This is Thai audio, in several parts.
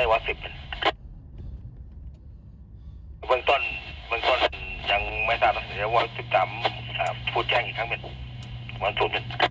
ไม่วัดสิบเบื้องต้นเบื้องต้นยังไม่ทราบนะเดี๋ยวว่าสิบสามพูดแจ้งอีกครั้งเป็นวันศุกร์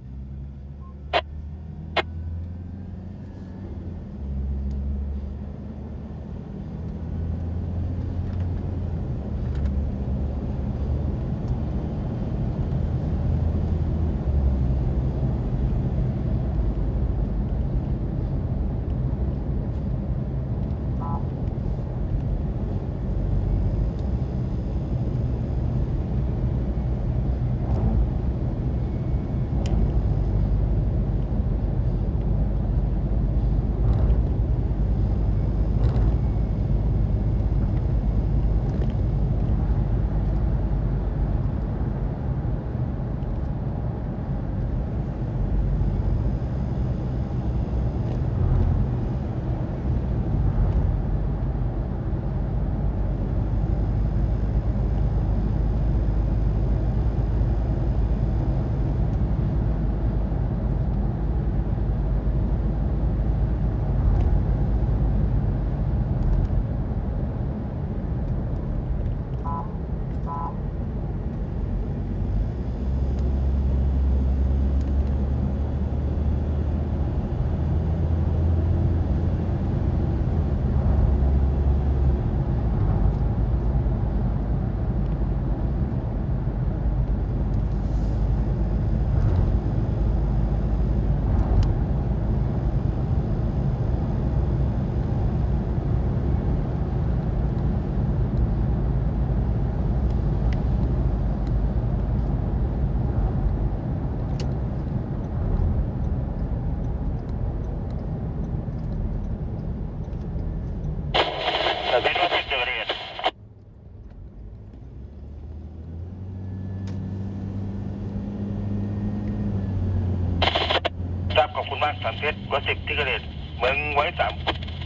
ทราบขอบคุณมากสามเพชรว่าสิบที่เกิดเหตุเมืองไว้สาม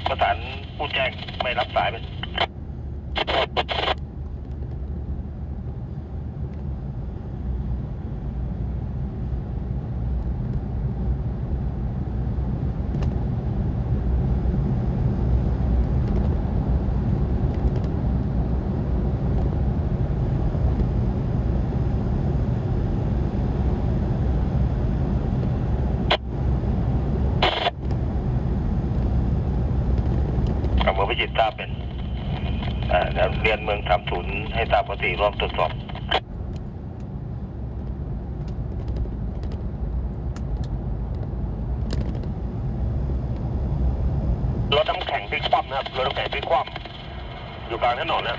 ประสานผู้แจ้งไม่รับสายเป็น กับเมืองพิจิต ราบเป็นเอ่อแล้วเรียนเมืองสามศูนย์ให้ตามปกติร่วมตรวจสอบรถน้ำแข็งพลิกคว่ำนะครับรถน้ำแข็งพลิกคว่ำอยู่กลางถนนนะ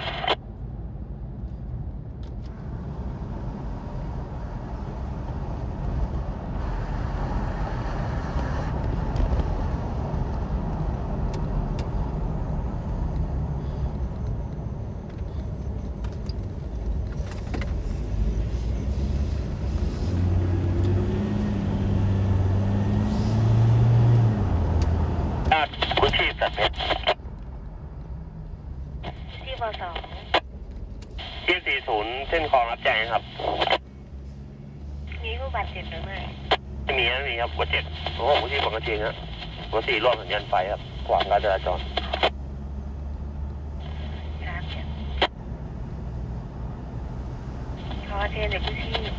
ญาติคุณชีพสัตว์เพชร ที่ปสองที่สี่ศูนย์เส้นคลองรับแจ้งครับ มีผู้บาดเจ็บหรือไม่ไม่มีนะไม่มีครับหัวเจ็ดโอ้โหหัวที่ปกติฮะหัวสี่ร่วมสัญญาณไฟครับขวางการจราจรครับเจ็บคอเทนจากกู้ชีพ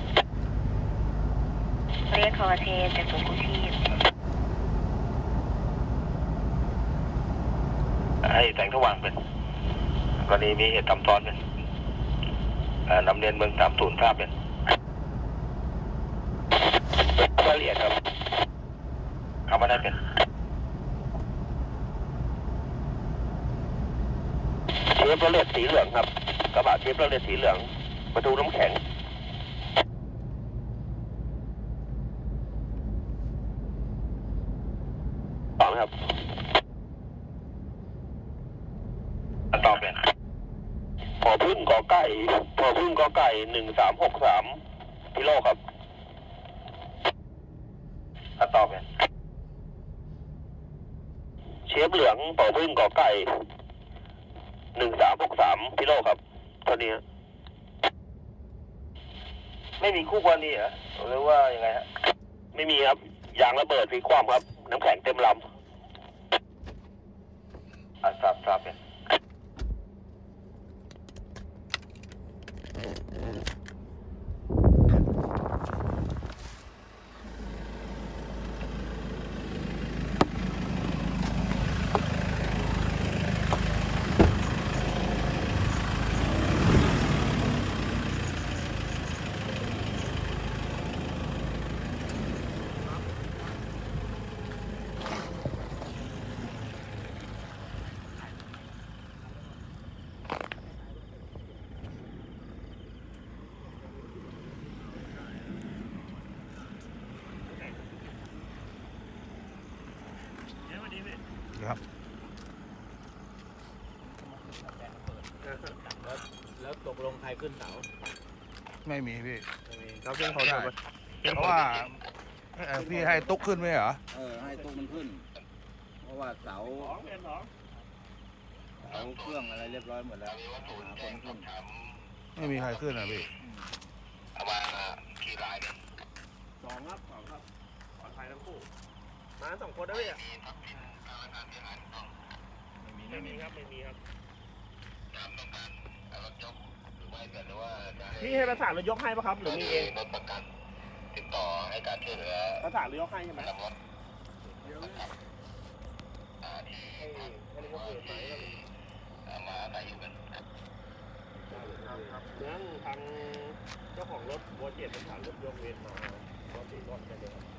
เรียกคอเทนจากศูนย์กู้ชีพให้แสงสว่างเป็น กรณีมีเหตุซ้ำซ้อนเนเอ่อนำเรียนเมืองสามศูนย์ทราบเป็นรายละเอียดครับเข้ามาได้เป็นเชฟรเลือดสีเหลืองครับกระบะเชฟรเลือดสีเหลือง ประตูน้ำแข็งสองครับตอบเป็น อพึ่งกอไก่พอพึ่งกอไก่หนึ่งสามหกสามกิโลครับอันตอบเป็นเชฟเหลืองพอพึ่งกอไก่หนึ่งสามหกสามกิโลครับเท่านี้ไม่มีคู่กรณีเหรอหรือว่ายังไงฮะไม่มีครับยางระเบิดพลิกคว่ำครับ น้ำแข็งเต็มลำอ่าทราบทราบเป็นค กลงใครขึ้นเสาไม่มีพี่เขาขึ้นเขาใช่เพราะว่าเอ่อพี่ให้ตุ๊กขึ้นไหมเหรอเออให้ตู้มันขึ้น เพราะว่าเสาเสาเครื่องอะไรเรียบร้อยหมดแล้วหาคนขึ้นไม่มีใครขึ้นอะพี่เอามากี่รายเนี่ยสองครับสองครับปลอดภัยทั้งคู่ มาสองคนได้ไหมอะไม่มีครับไม่มีครับรถยกหรือว่าหรือว่าจะ พี่ให้ประสานรถยกให้ปะครับหรือมีเองรถประกันติดต่อให้การช่วยเหลือประสานรถยกให้ใช่ไหมนำรถให้ให้รถยกเกิดไหมเอามาอาศัยอยู่กันนั่งทางเจ้าของรถโบเจ็ดประสานรถยกเวรมาก็ติดรถกันเลยครับ